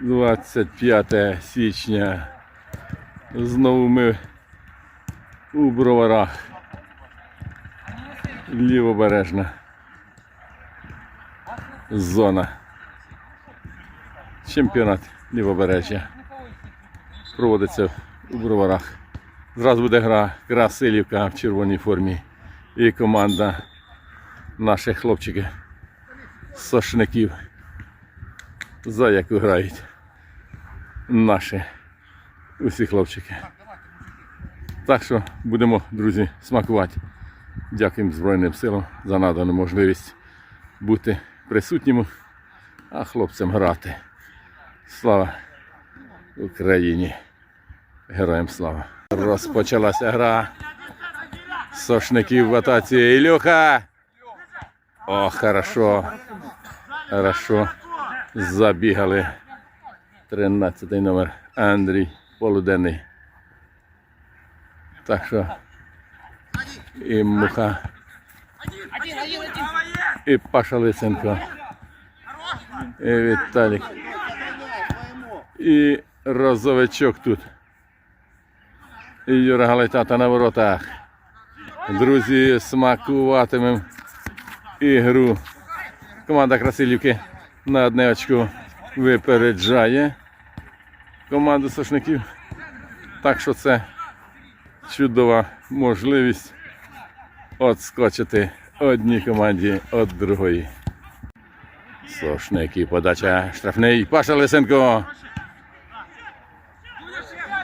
25 січня. Знову ми у броварах. Лівобережна зона. Чемпіонат лівобережжя. Проводиться у броварах. Зразу буде гра Красилівка в червоній формі. І команда наших хлопчиків сошників. За яку грають наші усі хлопчики. Так що будемо, друзі, смакувати. Дякуємо Збройним силам за надану можливість бути присутніми, а хлопцям грати. Слава Україні! Героям слава! Розпочалася гра. Сошників в атаці. Ілюха! О, хорошо. Хорошо. Забігали. 13 номер Андрій Полуденний. Так що і Муха, і Паша Лисенко, і Віталік, і Розовичок тут. І Юра Галайтата на воротах. Друзі, смакуватимемо ігру. Команда Красилівки на одне очко випереджає команду Сошників. Так що це чудова можливість отскочити одній команді від другої. Сошники, подача штрафний. Паша Лисенко.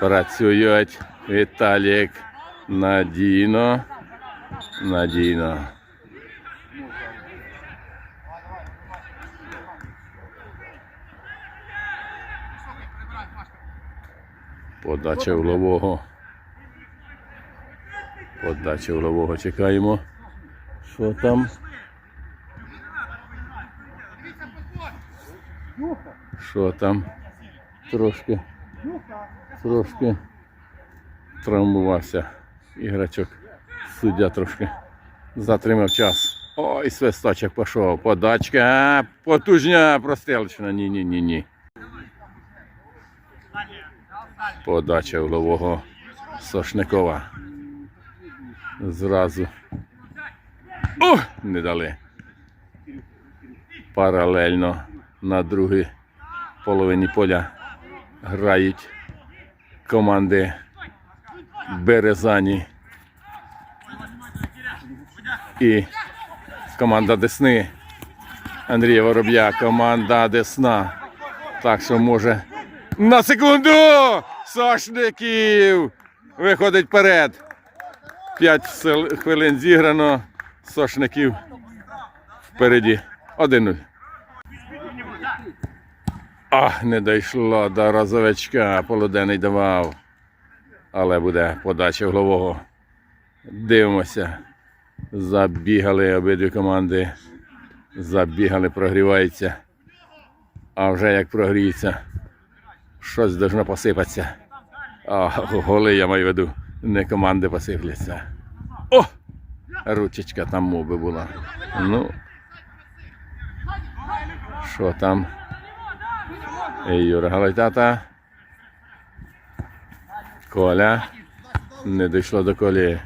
Працюють. Віталік. Надійно. Надійно. Подача улового. Подача улового. Чекаємо. Що там? Що там? Трошки. Трошки травмувався іграчок. Суддя трошки затримав час. Ой, свисточок пішов. Подачка. Потужня прострілочна. Ні, ні, ні, ні. Подача углового Сошникова. Зразу. О! Не дали. Паралельно на другій половині поля грають команди Березані і команда Десни. Андрія Вороб'я, команда Десна. Так що може. На секунду! Сошників! Виходить вперед. П'ять хвилин зіграно. Сошників впереді. 1-0. Ах, не дійшло до розовичка. Полуденний давав. Але буде подача голового. Дивимося. Забігали обидві команди. Забігали, прогріваються. А вже як прогріється, щось должно посипатися. А, голи я маю в виду, не команди посипляться. О! Ручечка там мов би була. Ну. Що там? Ей, Юра Галайтата. Коля. Не дійшло до колі.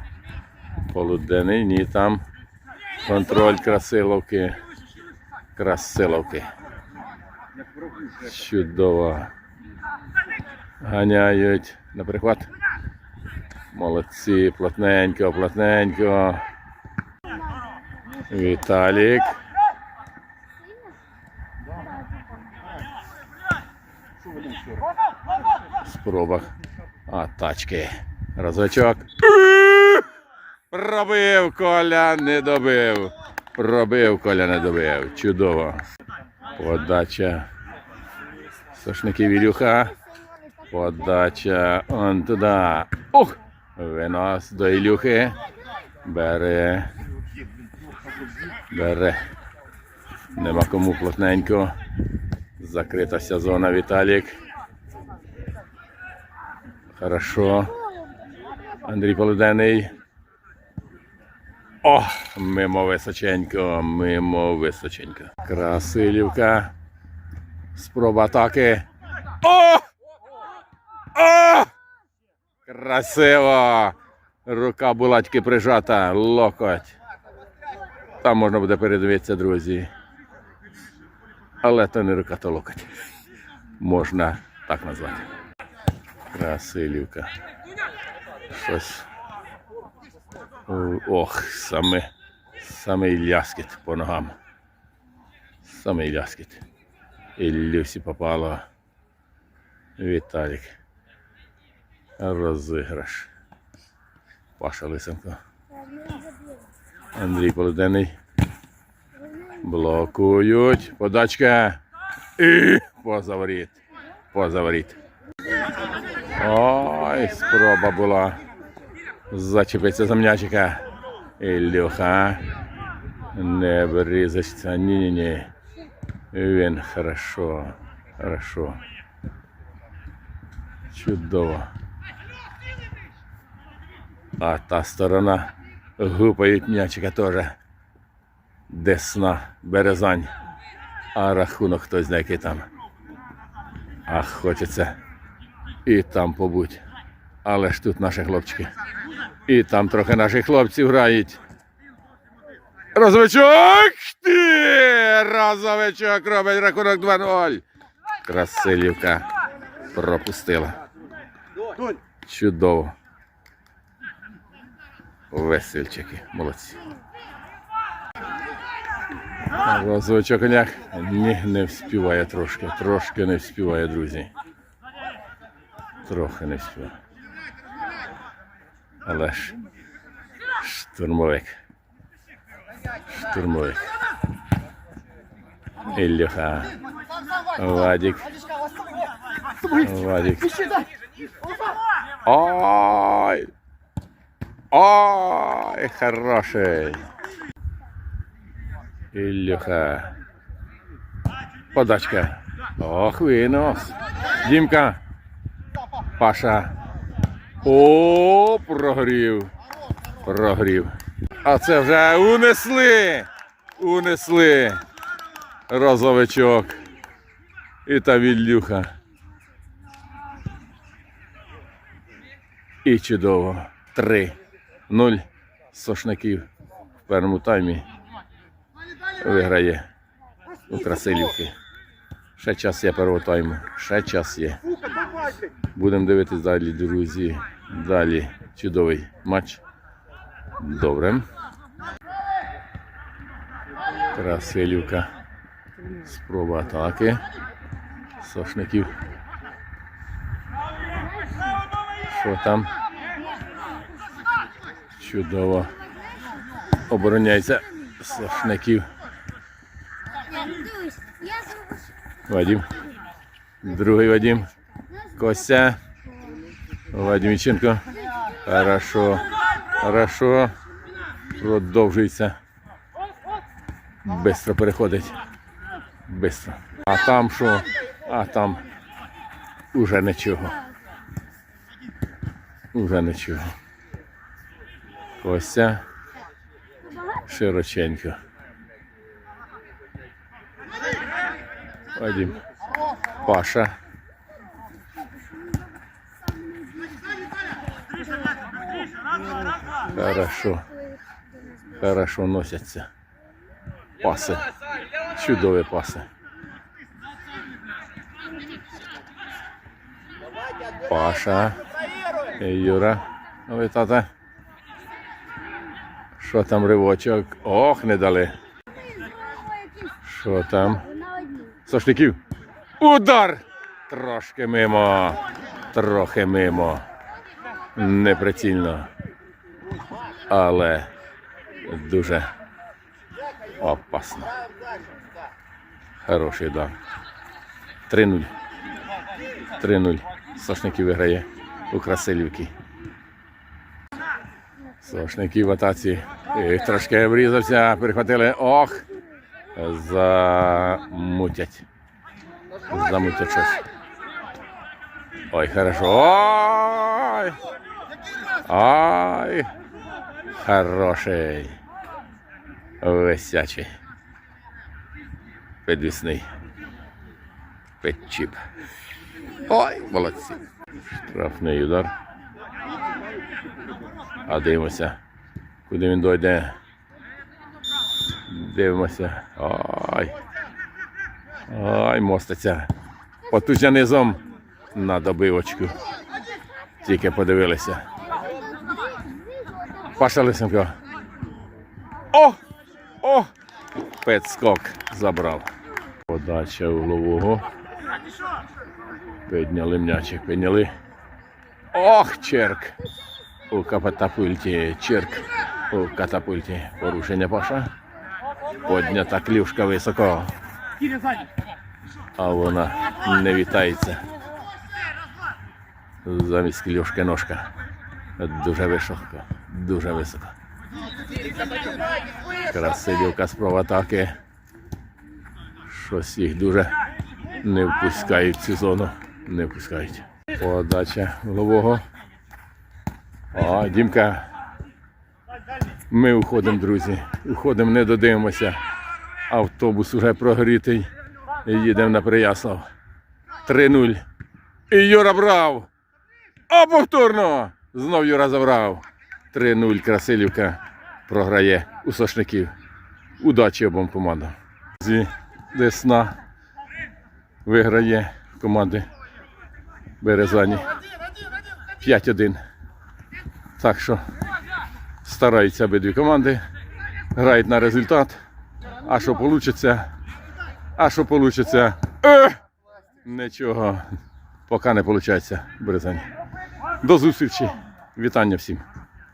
Полуденний, ні там. Контроль Красиловки. Красиловки. Чудово. Ганяють на прихват. Молодці, плотненько, плотненько. Віталік. Спроба. А, тачки. Разочок. Пробив Коля, не добив. Пробив Коля, не добив. Чудово. Подача. Сошників Ілюха. Подача он туди. Ух! Винос до Ілюхи. Бере. Бере. Нема кому плотненько. Закритася зона Віталік. Хорошо. Андрій Полуденний. О, мимо височенько, мимо височенько. Красилівка. Спроба атаки. О! О! Красиво! Рука була тільки прижата, локоть. Там можна буде передивитися, друзі. Але то не рука, то локоть. Можна так назвати. Красилівка. Щось. Ох, саме, саме ляскіт по ногам. Саме ляскіт. І Люсі попало. Віталік. Розіграш. Паша Лисенко. Андрій Полуденний. Блокують. Подачка. І поза воріт. Ой, спроба була. Зачепиться за м'ячика. Ілюха. Не врізається. Ні-ні-ні. Він хорошо. Хорошо. Чудово. А та сторона гупають м'ячика теж. Десна, березань. А рахунок хтось знає, який там. А хочеться і там побудь. Але ж тут наші хлопчики. І там трохи наші хлопці грають. Розовичок! Ти! Розовичок робить рахунок 2-0. Красилівка пропустила. Чудово. Весельчики, молодці. Розовичок коняк ні, не вспіває трошки. Трошки не вспіває, друзі. Трохи не вспіває. Але ж штурмовик. Штурмовик. Ілюха. Вадик. Вадик. Ой! Ой, хороший. Ілюха. Подачка. Ох, винос. Дімка. Паша. О, прогрів. Прогрів. А це вже унесли. Унесли. Розовичок. І та Віллюха. І чудово. 3-0 Сошників в першому таймі виграє у Красилівки. Ще час є першого тайму. Ще час є. Будемо дивитись далі, друзі. Далі чудовий матч. Добре. Красилівка. Спроба атаки. Сошників. Що там? Чудово. Обороняється зроблю. Вадим. Другий Вадим. Костя. Вадимченко. Хорошо. Хорошо. Продовжується. Бистро переходить. Бистро. А там що? А там уже нічого. Уже нічого. Костя. Широченько. Вадим. Паша. Хорошо. Хорошо носяться. Паси. Чудові паси. Паша. Юра. Ви тата. Що там ривочок? Ох, не дали. Що там? Сошників. Удар! Трошки мимо. Трохи мимо. Неприцільно. Але дуже опасно. Хороший удар. 3-0. 3-0. Сошників виграє у Красилівки. Сошників в атаці. І трошки врізався, перехватили. Ох! Замутять. Замутять щось. Ой, хорошо. Ой! Ой! Хороший. Висячий. Підвісний. Підчіп. Ой, молодці. Штрафний удар. А дивимося, куди він дойде. Дивимося. Ай. Ай, моститься. Потужня низом на добивочку. Тільки подивилися. Паша Лисенко. О! О! Пецкок забрав. Подача углового. Підняли м'ячик, підняли. Ох, черк! У катапульті, черк у катапульті. Порушення Паша. Поднята клюшка високо. А вона не вітається. Замість клюшки ножка. Дуже високо. Дуже високо. Красивівка спроба атаки. Щось їх дуже не впускають в цю зону. Не впускають. Подача голового. О, Дімка. Ми уходимо, друзі. Уходимо, не додивимося. Автобус уже прогрітий. Їдемо на Прияслав. 3-0. І Юра брав. А повторно! Знов Юра забрав. 3-0. Красилівка програє у Сошників. Удачі обом командам. Десна виграє команди Березані 5-1. Так що стараються обидві команди, грають на результат. А що вийде? А що вийде? Нічого. Поки не виходить березень. До зустрічі. Вітання всім.